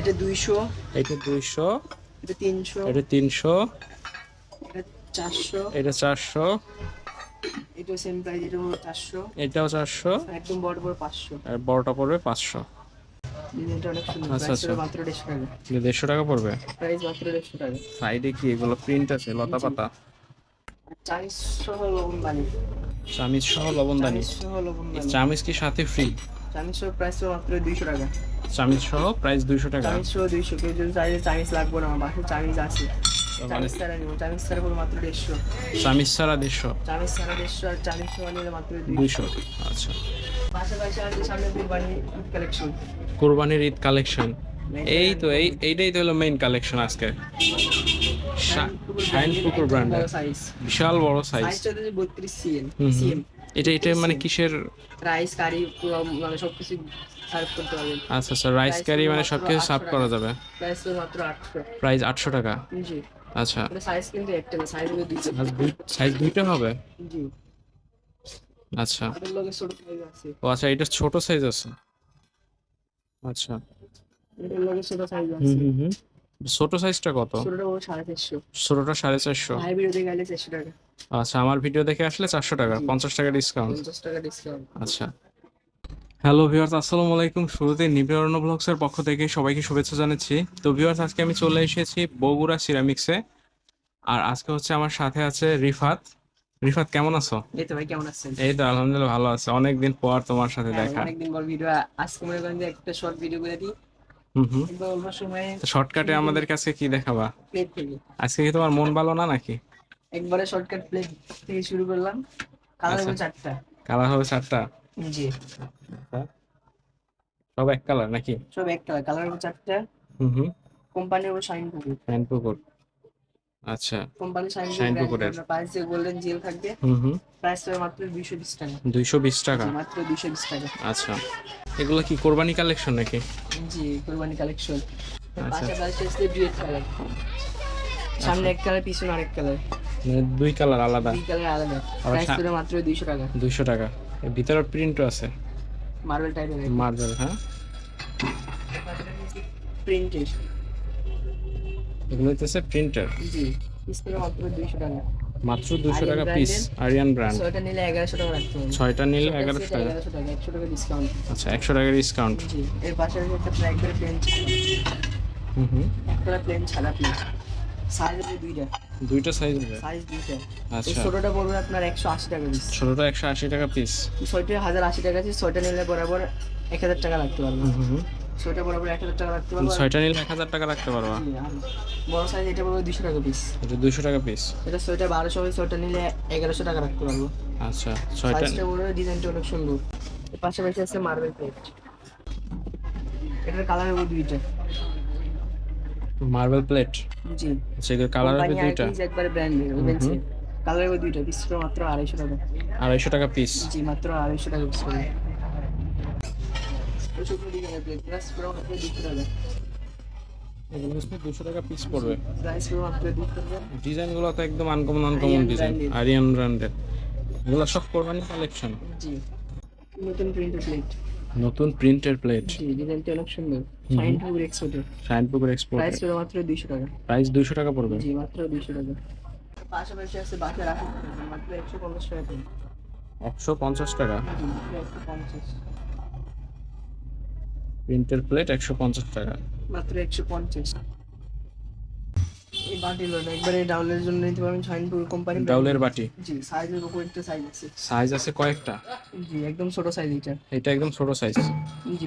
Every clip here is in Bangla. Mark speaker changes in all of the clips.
Speaker 1: এটা দুইশো।
Speaker 2: এটা দুইশো।
Speaker 1: এটা তিনশো।
Speaker 2: এটা তিনশো।
Speaker 1: এটা চারশো।
Speaker 2: এটা চারশো।
Speaker 1: এটা সেম প্রাইস এটা হলো চারশো।
Speaker 2: এটাও চারশো।
Speaker 1: একদম বড় বড় পাঁচশো।
Speaker 2: আর বড়টা পড়বে পাঁচশো।
Speaker 1: ডিজাইনটা অনেক সুন্দর।
Speaker 2: আচ্ছা,
Speaker 1: প্রাইস
Speaker 2: আচ্ছা।
Speaker 1: দেড়শো টাকা।
Speaker 2: পড়বে? সাইডে কি এগুলো প্রিন্ট আছে? লতা পাতা? চামিজ সহ লবণদানি চামিজ কি সাথে ফ্রি
Speaker 1: চাইনিজ সহ প্রাইস মাত্র দুইশো টাকা।
Speaker 2: চামিজ সহ প্রাইস দুইশো টাকা?
Speaker 1: চাইনিজ সহ দুইশো। কেউ যদি চাইলে চাইনিজ লাগবে না আমার বাসায় চাইনিজ আছে। চাইনিজ ছাড়া নিবো। চাইনিজ ছাড়া পুরো মাত্র দেড়শো।
Speaker 2: ছাড়া দেড়শো?
Speaker 1: চাইনিজ ছাড়া দেড়শো আর চাইনিজ সহ নিলে মাত্র
Speaker 2: দুইশো। আচ্ছা।
Speaker 1: পাশাপাশি আছে সামনে কুরবানি কালেকশন
Speaker 2: কোরবানির ঈদ কালেকশন এই তো এই এইটাই তো হলো মেইন কালেকশন আজকে। শাইন পুকুর বিশাল বড় সাইজ
Speaker 1: সাইজটা হচ্ছে বত্রিশ সিএম। সিএম
Speaker 2: এটা এটা মানে কিসের?
Speaker 1: রাইস কারি মানে সবকিছু সার্ভ করতে পারবেন।
Speaker 2: আচ্ছা আচ্ছা রাইস কারি মানে সবকিছু সার্ভ করা যাবে।
Speaker 1: প্রাইস তো মাত্র আটশো।
Speaker 2: প্রাইস আটশো টাকা?
Speaker 1: জি।
Speaker 2: আচ্ছা।
Speaker 1: এটা সাইজ কিন্তু একটা না সাইজ হলো দুইটা
Speaker 2: সাইজ দুইটা হবে?
Speaker 1: জি।
Speaker 2: আচ্ছা।
Speaker 1: আমাদের লগে ছোট সাইজ আছে।
Speaker 2: ও আচ্ছা এটা ছোট সাইজ আছে। আচ্ছা।
Speaker 1: এটার লগে ছোট সাইজ আছে।
Speaker 2: হুম হুম ছোট সাইজটা কত?
Speaker 1: ছোটটা সাড়ে চারশো।
Speaker 2: ছোটটা সাড়ে চারশো।
Speaker 1: হাই গেলে চারশো টাকা।
Speaker 2: আচ্ছা আমার ভিডিও দেখে আসলে চারশো টাকা পঞ্চাশ টাকা ডিসকাউন্ট
Speaker 1: পঞ্চাশ টাকা ডিসকাউন্ট
Speaker 2: আচ্ছা। হ্যালো ভিউয়ার্স আসসালামু আলাইকুম। শুরুতে নিবিড় ব্লগসের পক্ষ থেকে সবাইকে শুভেচ্ছা জানাচ্ছি। তো ভিউয়ার্স আজকে আমি চলে এসেছি বগুড়া সিরামিক্সে আর আজকে হচ্ছে আমার সাথে আছে রিফাত। রিফাত কেমন আছো?
Speaker 1: এই তো ভাই কেমন আছেন?
Speaker 2: এই তো আলহামদুলিল্লাহ ভালো আছে। অনেকদিন পর তোমার সাথে
Speaker 1: হ্যাঁ,
Speaker 2: দেখা।
Speaker 1: অনেকদিন পর ভিডিও আজকে মনে করেন যে একটা শর্ট ভিডিও করে দিই।
Speaker 2: শর্টকাটে আমাদের কাছে কি দেখাবা? আজকে কি তোমার মন ভালো না নাকি?
Speaker 1: একবারে শর্টকাট প্লেট থেকে শুরু করলাম। কালার
Speaker 2: আচ্ছা।
Speaker 1: হবে চারটা।
Speaker 2: কালার হবে চারটা?
Speaker 1: জি।
Speaker 2: সব এক কালার নাকি?
Speaker 1: সব এক কালার। কালার হবে চারটা।
Speaker 2: হুম হুম।
Speaker 1: কোম্পানি হবে শাইন পুকুর
Speaker 2: প্যান্ট পুকুর আচ্ছা।
Speaker 1: কোম্পানি শাইন
Speaker 2: শাইন
Speaker 1: পুকুর
Speaker 2: পুকুরের।
Speaker 1: প্রাইস যে গোল্ডেন জেল থাকবে।
Speaker 2: হুম হুম।
Speaker 1: প্রাইস হবে মাত্র দুইশো বিশ টাকা।
Speaker 2: দুইশো বিশ টাকা?
Speaker 1: মাত্র দুইশো বিশ টাকা।
Speaker 2: আচ্ছা। এগুলো কি কোরবানি কালেকশন নাকি?
Speaker 1: জি কোরবানি কালেকশন
Speaker 2: আচ্ছা।
Speaker 1: পাশাপাশি আসছে ডুয়েট কালার সামনে এক কালার পিছনে আরেক কালার।
Speaker 2: মানে দুই কালার আলাদা।
Speaker 1: দুই কালার আলাদা। প্রাইস করে মাত্র দুইশো টাকা।
Speaker 2: দুইশো টাকা। এর ভিতরে প্রিন্টও আছে।
Speaker 1: মার্বেল টাইপের
Speaker 2: মার্বেল হ্যাঁ?
Speaker 1: প্রিন্টেড
Speaker 2: এগুলো হচ্ছে প্রিন্টার
Speaker 1: জি পিস মাত্র দুইশো টাকা।
Speaker 2: মাত্র দুশো
Speaker 1: Aryan
Speaker 2: টাকা পিস আরিয়ান ব্র্যান্ড
Speaker 1: ছয়টা নিলে এগারোশো টাকা রাখতে হবে
Speaker 2: ছয়টা নিলে এগারোশো টাকা।
Speaker 1: এগারোশো টাকা একশো টাকা ডিসকাউন্ট
Speaker 2: আচ্ছা একশো টাকা ডিসকাউন্ট
Speaker 1: জি এর পাশে একটা প্লেন একবারে প্লেন
Speaker 2: হুম হুম।
Speaker 1: একটা প্লেন ছাড়া প্লেন সাইজ দুইটা।
Speaker 2: দুইটা সাইজ হবে?
Speaker 1: সাইজ দুইটা।
Speaker 2: আচ্ছা।
Speaker 1: ছোটটা পড়বে আপনার একশো আশি টাকা পিস
Speaker 2: ছোটটা একশো আশি টাকা পিস
Speaker 1: ছয়টা হাজার আশি টাকা আছে ছয়টা নিলে বরাবর এক হাজার টাকা রাখতে পারব। ছয়টা বরাবর এক হাজার টাকা রাখতে পারব।
Speaker 2: ছয়টা নিলে এক হাজার টাকা রাখতে পারবা।
Speaker 1: বড় সাইজ এটা পড়বে দুশো টাকা পিস
Speaker 2: এটা দুশো টাকা পিস
Speaker 1: এটা ছয়টা বারোশো হবে ছয়টা নিলে এগারোশো টাকা রাখতে পারব।
Speaker 2: আচ্ছা ছয়টা
Speaker 1: সাইজটা বড় ডিজাইনটা অনেক সুন্দর। পাশাপাশি আছে মার্বেল প্লেট এটার কালার হবে দুইটা।
Speaker 2: মার্বেল প্লেট
Speaker 1: জি।
Speaker 2: এগুলো কালার হবে দুইটা?
Speaker 1: একবারে ব্র্যান্ডের ওভেন্সে কালার হবে দুইটা পিস মাত্র আড়াইশো টাকা।
Speaker 2: আড়াইশো টাকা পিস
Speaker 1: জি মাত্র আড়াইশো টাকা পিস করে দুশো টাকা।
Speaker 2: পড়বে। ডিজাইনগুলো তো একদম আনকমন আনকমন ডিজাইন আরিয়ান ব্র্যান্ডের এগুলো সব কোরবানি কালেকশন
Speaker 1: জি। নতুন প্রিন্টের প্লেট
Speaker 2: নতুন প্রিন্টের প্লেট
Speaker 1: ডিজাইনটা অনেক সুন্দর। শাইন টু এক্সপোর্টের
Speaker 2: শাইনপুকুর এক্সপোর্ট
Speaker 1: প্রাইস হলো মাত্র দুইশো টাকা।
Speaker 2: প্রাইস দুইশো টাকা পড়বে।
Speaker 1: জি মাত্র দুইশো টাকা। পাশাপাশি আছে বাকি রাখি মাত্র একশো পঞ্চাশ টাকা করে।
Speaker 2: একশো পঞ্চাশ টাকা?
Speaker 1: জি মাত্র একশো পঞ্চাশ।
Speaker 2: প্রিন্টের প্লেট একশো পঞ্চাশ টাকা।
Speaker 1: মাত্র একশো পঞ্চাশ। এই বাটি লোড একবারে ডাউনের জন্য নিতে পারবেন শাইনপুর কোম্পানি
Speaker 2: ডাউলের বাটি?
Speaker 1: জি সাইজের উপর একটা সাইজ আছে।
Speaker 2: সাইজ আছে কয়েকটা?
Speaker 1: জি একদম ছোট সাইজ এটা।
Speaker 2: এটা একদম ছোট সাইজ
Speaker 1: জি।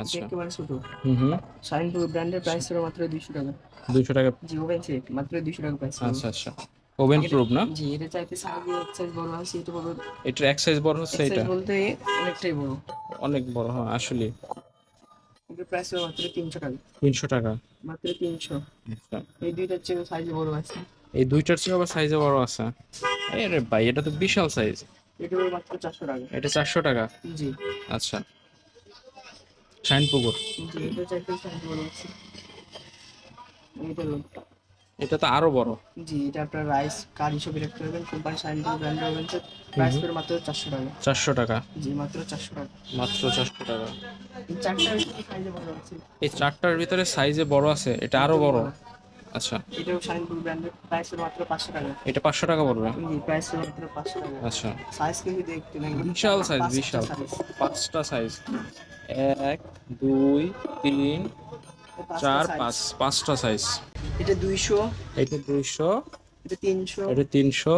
Speaker 2: আচ্ছা।
Speaker 1: একেবারে ছোট।
Speaker 2: হুম হুম।
Speaker 1: শাইনপুর ব্র্যান্ডের প্রাইস ছিল মাত্র দুইশো টাকা।
Speaker 2: দুইশো টাকা।
Speaker 1: জি ওভেন সেট মাত্র দুইশো টাকা প্রাইস
Speaker 2: আচ্ছা আচ্ছা। ওভেন প্রুফ না?
Speaker 1: জি এটা চাইতে সাইজ এক সাইজ বড় আছে এটা বড়
Speaker 2: এটার এক সাইজ বড় হচ্ছে এটা?
Speaker 1: বলতে অনেকটাই বড়।
Speaker 2: অনেক বড় হ্যাঁ আসলে
Speaker 1: প্রাইস মাত্র তিনশো টাকা।
Speaker 2: তিনশো টাকা।
Speaker 1: মাত্র তিনশো।
Speaker 2: আচ্ছা।
Speaker 1: এই দুইটার চেয়ে সাইজে বড় আছে।
Speaker 2: এই দুইটার চেয়ে আবার সাইজে বড় আছে। আরে ভাই এটা তো বিশাল সাইজ
Speaker 1: এটা মাত্র চারশো টাকা।
Speaker 2: এটা চারশো টাকা?
Speaker 1: জি।
Speaker 2: আচ্ছা। শাইন পুকুর।
Speaker 1: জি এটা চাইতে সাইজ বড় আছে। এইটা
Speaker 2: এটা তো আরও বড়।
Speaker 1: জি এটা আপনার রাইস কার হিসেবে রাখতে পারবেন। কোম্পানি সাইন্টিফিক ব্র্যান্ড পাবেন প্রাইস পড়বে মাত্র চারশো টাকা।
Speaker 2: চারশো টাকা?
Speaker 1: জি মাত্র চারশো টাকা।
Speaker 2: মাত্র চারশো টাকা।
Speaker 1: এই চারটা সাইজে বড় আছে।
Speaker 2: এই চারটার ভিতরে সাইজে বড় আছে? এটা আরও বড়। আচ্ছা।
Speaker 1: এটাও সাইন্টিফিক ব্র্যান্ডের প্রাইস মাত্র পাঁচশো টাকা।
Speaker 2: এটা পাঁচশো টাকা পড়বে?
Speaker 1: জি প্রাইস মাত্র পাঁচশো টাকা।
Speaker 2: আচ্ছা।
Speaker 1: সাইজ কিন্তু দেখতে নেই
Speaker 2: বিশাল
Speaker 1: পাঁচটা
Speaker 2: বিশাল। পাঁচটা সাইজ এক দুই তিন চার। পাঁচ। পাঁচটা সাইজ
Speaker 1: এটা দুইশো।
Speaker 2: এটা দুইশো।
Speaker 1: এটা তিনশো।
Speaker 2: এটা তিনশো।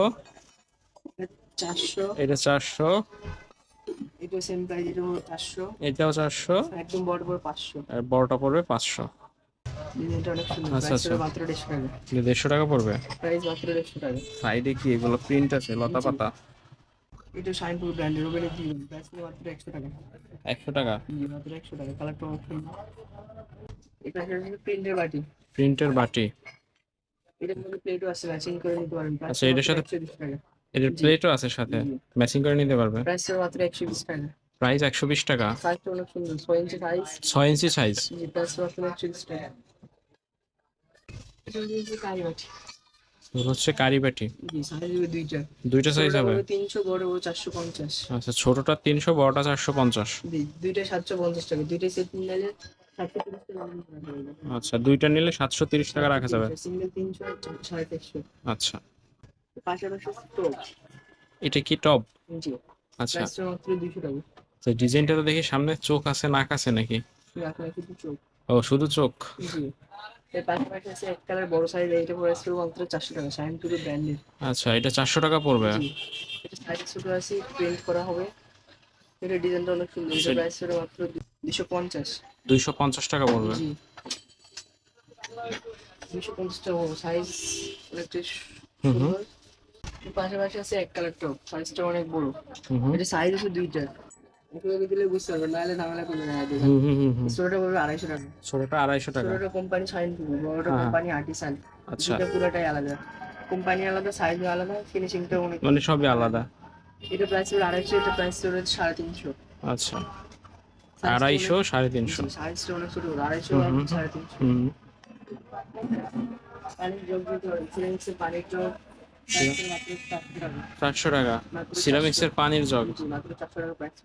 Speaker 1: এটা চারশো।
Speaker 2: এটা চারশো।
Speaker 1: এটা সেম প্রাইস এটা হলো চারশো।
Speaker 2: এটাও চারশো।
Speaker 1: একদম বড় বড় পাঁচশো।
Speaker 2: আর বড়টা পড়বে পাঁচশো।
Speaker 1: এটা অনেক সুন্দর।
Speaker 2: আচ্ছা, আচ্ছা।
Speaker 1: মাত্র দেড়শো টাকা।
Speaker 2: এটা দেড়শো টাকা পড়বে?
Speaker 1: প্রাইস মাত্র দেড়শো টাকা।
Speaker 2: সাইডে কি এগুলো প্রিন্ট আছে? লতা পাতা?
Speaker 1: এটা শাইনপুর ব্র্যান্ডের ওভেনের দিবেন প্রাইস মাত্র একশো টাকা।
Speaker 2: একশো টাকা?
Speaker 1: মাত্র একশো টাকা। কালারটা সুন্দর এটা হচ্ছে প্রিন্টের বাটি।
Speaker 2: প্রিন্টের বাটি।
Speaker 1: এটার মধ্যে প্লেটও আছে ম্যাচিং করে নিতে পারেন
Speaker 2: আচ্ছা, এটার সাথে- এদের প্লেটও আছে সাথে? ম্যাচিং করে নিতে পারবে
Speaker 1: প্রাইস মাত্র একশো বিশ টাকা।
Speaker 2: প্রাইস একশো বিশ টাকা?
Speaker 1: সাইজটা অনেক সুন্দর। ছয় ইঞ্চি সাইজ
Speaker 2: ছয় ইঞ্চি সাইজ
Speaker 1: প্রাইস মাত্র একশো বিশ টাকা। এটা হচ্ছে কারি বাটি।
Speaker 2: হচ্ছে কারি বাটি।
Speaker 1: জি সাইজ হবে দুইটা।
Speaker 2: দুইটা সাইজ হবে?
Speaker 1: তিনশো বড় বড় চারশো পঞ্চাশ।
Speaker 2: আচ্ছা ছোটটা তিনশো বড়টা চারশো পঞ্চাশ।
Speaker 1: দুইটা সাতশো পঞ্চাশ টাকা। দুইটা সেট নিলে।
Speaker 2: আচ্ছা দুইটা নিলে সাতশো তিরিশ টাকা রাখা যাবে?
Speaker 1: সিঙ্গেল তিনশো সাড়ে চারশো
Speaker 2: আচ্ছা।
Speaker 1: পাশাপাশি
Speaker 2: এটা কি টপ
Speaker 1: জি।
Speaker 2: আচ্ছা।
Speaker 1: মাত্র দুইশো টাকা।
Speaker 2: তো ডিজাইনটা তো দেখি সামনে চোখ আছে নাক আছে নাকি?
Speaker 1: চোখ।
Speaker 2: ও শুধু চোখ?
Speaker 1: জি। এর পাশাপাশি আছে এক কালার বড় সাইজ এইটা প্রাইস মাত্র চারশো টাকা শাইন টুরু ব্র্যান্ডের
Speaker 2: আচ্ছা এটা চারশো টাকা পড়বে?
Speaker 1: এটা সাইজ ছোট আছে প্রিন্ট করা হবে। এটা ডিজাইনটা অনেক সুন্দর এটা প্রাইস পড়বে মাত্র দুশো পঞ্চাশ।
Speaker 2: দুইশো পঞ্চাশ টাকা পড়বে।
Speaker 1: দুশো পঞ্চাশ টাকা সাইজ অনেকটা। সুন্দর। পাশাপাশি আছে এক কালার টপ সাইজটা অনেক বড়। এটা সাইজ আছে দুইটা। দিলে বুঝতে নাহলে ঝামেলা করবে না ছোটটা আড়াইশো টাকা।
Speaker 2: ছোটটা আড়াইশো টাকা।
Speaker 1: ছোটটা কোম্পানি সাইন করবে বড়টা
Speaker 2: হ্যাঁ।
Speaker 1: কোম্পানি আর্টিসান
Speaker 2: আচ্ছা।
Speaker 1: পুরোটাই আলাদা। কোম্পানি আলাদা সাইজ আলাদা ফিনিশিংটা অনেক
Speaker 2: মানে সবই আলাদা।
Speaker 1: এটা প্রাইস হলো আড়াইশো এটা প্রাইস হলো সাড়ে তিনশো।
Speaker 2: আচ্ছা। আড়াইশো সাড়ে তিনশো।
Speaker 1: সাইজটা অনেক ছোট আড়াইশো। সাড়ে তিনশো। পানির জগ দিতে পানির জগ চারশো টাকা।
Speaker 2: সিরামিক্সের পানির জগ
Speaker 1: মাত্র চারশো টাকা প্রাইস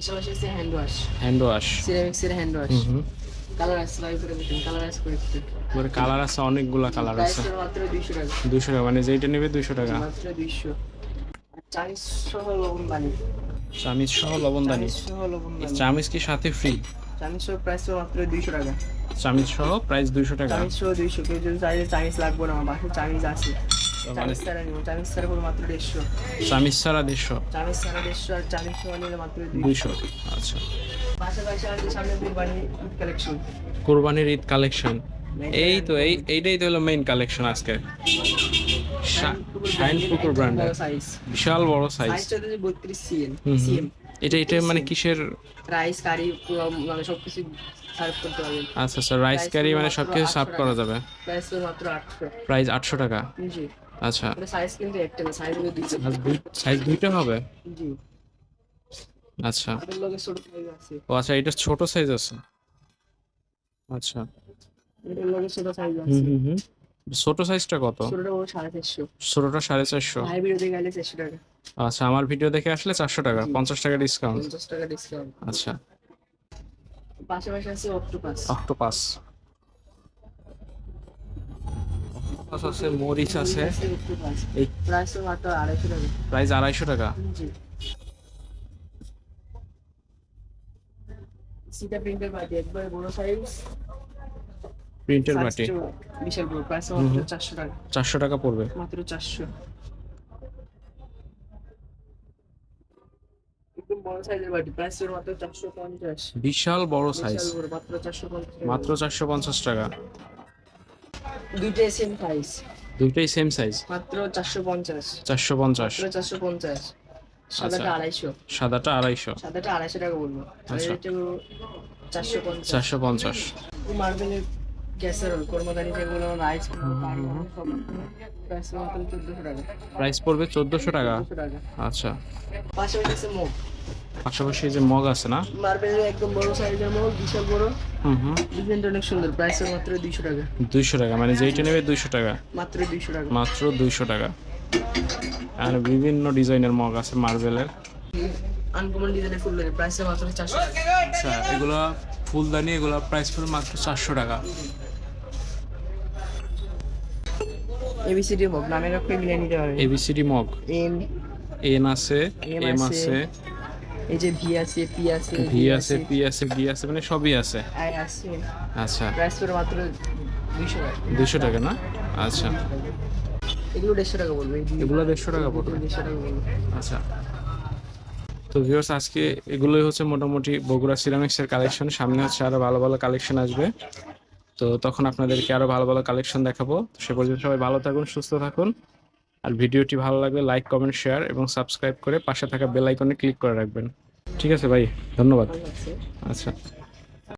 Speaker 1: পাশাপাশি আছে হ্যান্ড ওয়াশ
Speaker 2: হ্যান্ড ওয়াশ
Speaker 1: সিরামিক্সের হ্যান্ড ওয়াশ
Speaker 2: হুম হুম।
Speaker 1: কালার আছে লাইভ করে দিতেন কালার আছে করে দিতেন।
Speaker 2: এবারে কালার আছে অনেকগুলা কালার আছে।
Speaker 1: মাত্র টাকা।
Speaker 2: মানে যেইটা নেবে দুশো টাকা।
Speaker 1: মাত্র দুইশো। আর সহ লবণ
Speaker 2: চামিচ সহ
Speaker 1: লবণ
Speaker 2: চামিচ কি সাথে ফ্রি
Speaker 1: চামিচ সহ প্রাইস মাত্র দুইশো টাকা।
Speaker 2: চামিচ সহ প্রাইস দুইশো টাকা।
Speaker 1: চামিচ সহ কেউ যদি চাইলে চামিচ লাগবে না আমার বাসায় চামিচ আছে। চামিচ ছাড়া নিব চামিচ ছাড়া করে মাত্র দেড়শো।
Speaker 2: চামিচ ছাড়া দেড়শো।
Speaker 1: চামিচ ছাড়া দেড়শো আর চামিচ নিলে মাত্র দুইশো।
Speaker 2: দুইশো আচ্ছা।
Speaker 1: পাশাপাশি আছে সামনে কুরবানি কালেকশন
Speaker 2: কোরবানির ঈদ কালেকশন এই তো এই এইটাই তো হলো মেইন কালেকশন আজকে। শাইন পুকুর ব্র্যান্ডের বিশাল বড় সাইজ
Speaker 1: সাইজটা হচ্ছে বত্রিশ সিএম
Speaker 2: হুম হুম।
Speaker 1: সিএম
Speaker 2: এটা এটা মানে কিসের?
Speaker 1: রাইস কারি মানে সবকিছু সার্ভ করতে পারবেন।
Speaker 2: আচ্ছা আচ্ছা রাইস কারি মানে সবকিছু
Speaker 1: 800
Speaker 2: সার্ভ করা যাবে।
Speaker 1: প্রাইস মাত্র আটশো।
Speaker 2: প্রাইস আটশো টাকা।
Speaker 1: জি।
Speaker 2: আচ্ছা।
Speaker 1: মানে সাইজ কিন্তু একটা না সাইজ হলো দুইটা।
Speaker 2: সাইজ দুইটা হবে?
Speaker 1: জি।
Speaker 2: আচ্ছা।
Speaker 1: লগে ছোট সাইজ আছে।
Speaker 2: ও আচ্ছা এটা ছোট সাইজ আছে? আচ্ছা।
Speaker 1: এটার লগে ছোট সাইজ আছে।
Speaker 2: হুম হুম ছোট সাইজটা কত?
Speaker 1: ছোটটা সাড়ে চারশো।
Speaker 2: ছোটটা
Speaker 1: ভিডিও দেখে টাকা।
Speaker 2: আচ্ছা আমার ভিডিও দেখে আসলে চারশো টাকা পঞ্চাশ টাকা ডিসকাউন্ট
Speaker 1: টাকা ডিসকাউন্ট
Speaker 2: আচ্ছা।
Speaker 1: পাশাপাশি আছে অক্টোপাস
Speaker 2: অক্টোপাস অক্টোপাস আছে মরিচ আছে। এই
Speaker 1: প্রাইস মাত্র আড়াইশো টাকা।
Speaker 2: প্রাইস আড়াইশো টাকা
Speaker 1: জি সিটা প্রিন্টের বাটি। একবার বড় সাইজ
Speaker 2: প্রিন্টের বাটি
Speaker 1: বিশাল বড় প্রাইস মাত্র টাকা
Speaker 2: টাকা পড়বে।
Speaker 1: মাত্র চারশো। একদম বড় সাইজের বাটি। প্রাইস মাত্র চারশো পঞ্চাশ।
Speaker 2: বিশাল বড় সাইজ
Speaker 1: মাত্র চারশো পঞ্চাশ
Speaker 2: টাকা।
Speaker 1: দুইটাই সেম সাইজ
Speaker 2: দুইটাই সেম সাইজ
Speaker 1: মাত্র চারশো পঞ্চাশ।
Speaker 2: চারশো পঞ্চাশ।
Speaker 1: মাত্র চারশো পঞ্চাশ। সাদাটা
Speaker 2: আচ্ছা।
Speaker 1: আড়াইশো।
Speaker 2: সাদাটা আড়াইশো।
Speaker 1: সাদাটা আড়াইশো টাকা বলব।
Speaker 2: আচ্ছা।
Speaker 1: এটা মার্বেলের গ্যাসের যেগুলো রাইস প্রাইস চোদ্দশো টাকা।
Speaker 2: প্রাইস পড়বে চোদ্দোশো টাকা। আচ্ছা।
Speaker 1: পাশাপাশি আছে মুগ
Speaker 2: পাশাপাশি যে মগ আছে না?
Speaker 1: মার্বেলের একদম বড় সাইজের মগ বিশাল বড়।
Speaker 2: হুম হুম।
Speaker 1: ডিজাইনটা অনেক সুন্দর প্রাইস মাত্র দুইশো টাকা।
Speaker 2: মানে যেইটা নেবে দুইশো টাকা?
Speaker 1: মাত্র দুইশো টাকা।
Speaker 2: মাত্র দুইশো টাকা। আর বিভিন্ন ডিজাইনের মগ আছে মার্বেলের।
Speaker 1: আনকমন ডিজাইনের ফুল লাগে প্রাইস মাত্র চারশো টাকা।
Speaker 2: আচ্ছা এগুলো ফুলদানি এগুলো প্রাইস পড়বে মাত্র চারশো টাকা।
Speaker 1: এবিসিডি মগ নামের অক্ষরে মিলিয়ে নিতে পারবে
Speaker 2: A B C D mug.
Speaker 1: M
Speaker 2: N আছে এম
Speaker 1: আছে। এই যে ভি আছে পি আছে
Speaker 2: ভি আছে পি আছে ডি আছে মানে সবই আছে।
Speaker 1: আছে।
Speaker 2: আচ্ছা।
Speaker 1: প্রাইস পড়ে মাত্র দুইশো টাকা।
Speaker 2: দুইশো টাকা না? আচ্ছা।
Speaker 1: এগুলো দেড়শো টাকা বলবে
Speaker 2: এগুলো দেড়শো টাকা পড়বে।
Speaker 1: দেড়শো টাকা
Speaker 2: আচ্ছা। তো ভিউয়ার্স আজকে এগুলোই হচ্ছে মোটামুটি বগুড়া সিরামিক্সের কালেকশন সামনে হচ্ছে আরও ভালো ভালো কালেকশন আসবে। তো তখন আপনাদেরকে আরও ভালো ভালো কালেকশন দেখাবো। সে পর্যন্ত সবাই ভালো থাকুন সুস্থ থাকুন। আর ভিডিওটি ভালো লাগলে লাইক কমেন্ট শেয়ার এবং সাবস্ক্রাইব করে পাশে থাকা বেল আইকনে ক্লিক করে রাখবেন। ঠিক আছে ভাই ধন্যবাদ। আচ্ছা।